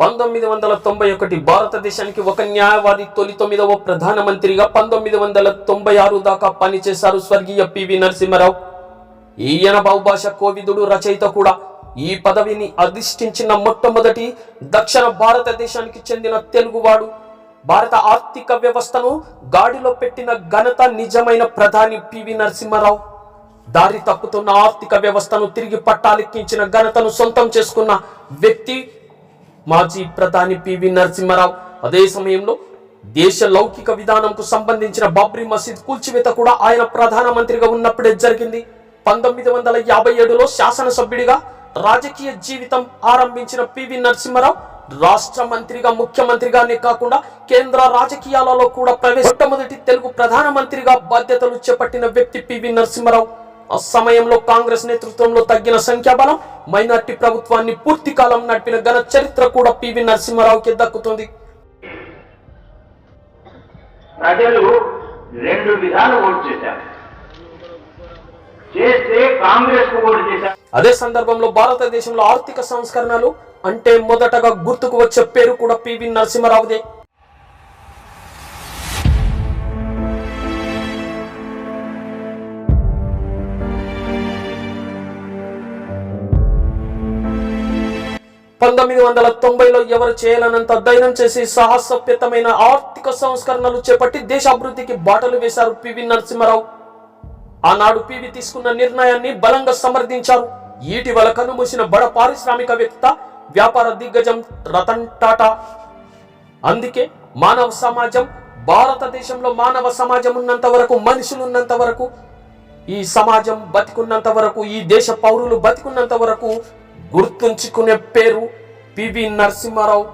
పంతొమ్మిది వందల తొంభై ఒకటి భారతదేశానికి ఒక న్యాయవాది తొలి తొమ్మిదవ ప్రధానమంత్రిగా పంతొమ్మిది వందల తొంభై ఆరు దాకా పనిచేశారు స్వర్గీయ పివి నరసింహారావు. ఈయన బహుభాష కోవిదుడు రచయిత కూడా. ఈ పదవిని అధిష్ఠించిన మొట్టమొదటి దక్షిణ భారతదేశానికి చెందిన తెలుగువాడు. భారత ఆర్థిక వ్యవస్థను గాడిలో పెట్టిన ఘనత నిజమైన ప్రధాని పివి నరసింహారావు. దారి తప్పుతున్న ఆర్థిక వ్యవస్థను తిరిగి పట్టాలెక్కించిన ఘనతను సొంతం చేసుకున్న వ్యక్తి మాజీ ప్రధాని పివి నరసింహారావు. అదే సమయంలో దేశ లౌకిక విధానంకు సంబంధించిన బాబ్రీ మసీద్ కూల్చివేత కూడా ఆయన ప్రధానమంత్రిగా ఉన్నప్పుడే జరిగింది. పంతొమ్మిది వందల యాభై ఏడులో శాసనసభ్యుడిగా రాజకీయ జీవితం ఆరంభించిన పివి నరసింహారావు రాష్ట్ర మంత్రిగా ముఖ్యమంత్రిగానే కాకుండా కేంద్ర రాజకీయాలలో కూడా ప్రవేశ మొట్టమొదటి తెలుగు ప్రధానమంత్రిగా బాధ్యతలు చేపట్టిన వ్యక్తి పివి నరసింహారావు. ఆ సమయంలో కాంగ్రెస్ నేతృత్వంలో తగ్గిన సంఖ్యాబలం మైనార్టీ ప్రభుత్వాన్ని పూర్తి కాలం నడిపిన ఘన చరిత్ర కూడా పివి నరసింహారావుకి దక్కుతుంది. ప్రజలు రెండు విధాలు ఓటు చేశారు. చేస్తే కాంగ్రెస్ ఓటు చేశారు. అదే సందర్భంలో భారతదేశంలో ఆర్థిక సంస్కరణలు అంటే మొదటగా గుర్తుకు వచ్చే పేరు కూడా పివి నరసింహారావుదే. పంతొమ్మిది వందల తొంభైలో ఎవరు చేయాలనంత ధైర్యం చేసి సాహసోపేతమైన ఆర్థిక సంస్కరణలు చేపట్టి దేశ అభివృద్ధికి బాటలు వేశారు పివి నరసింహారావు. ఆనాడు పివి తీసుకున్న నిర్ణయాన్ని బలంగా సమర్థించారు. ఇటీవల కనుమూసిన బడ పారిశ్రామికవేత్త వ్యాపార దిగ్గజం రతన్ టాటా. అందుకే మానవ సమాజం భారతదేశంలో మానవ సమాజం ఉన్నంత వరకు మనుషులు ఉన్నంత వరకు ఈ సమాజం బతికున్నంత వరకు ఈ దేశ పౌరులు బతికున్నంత వరకు గుర్తుంచుకునే పేరు పివి నరసింహారావు.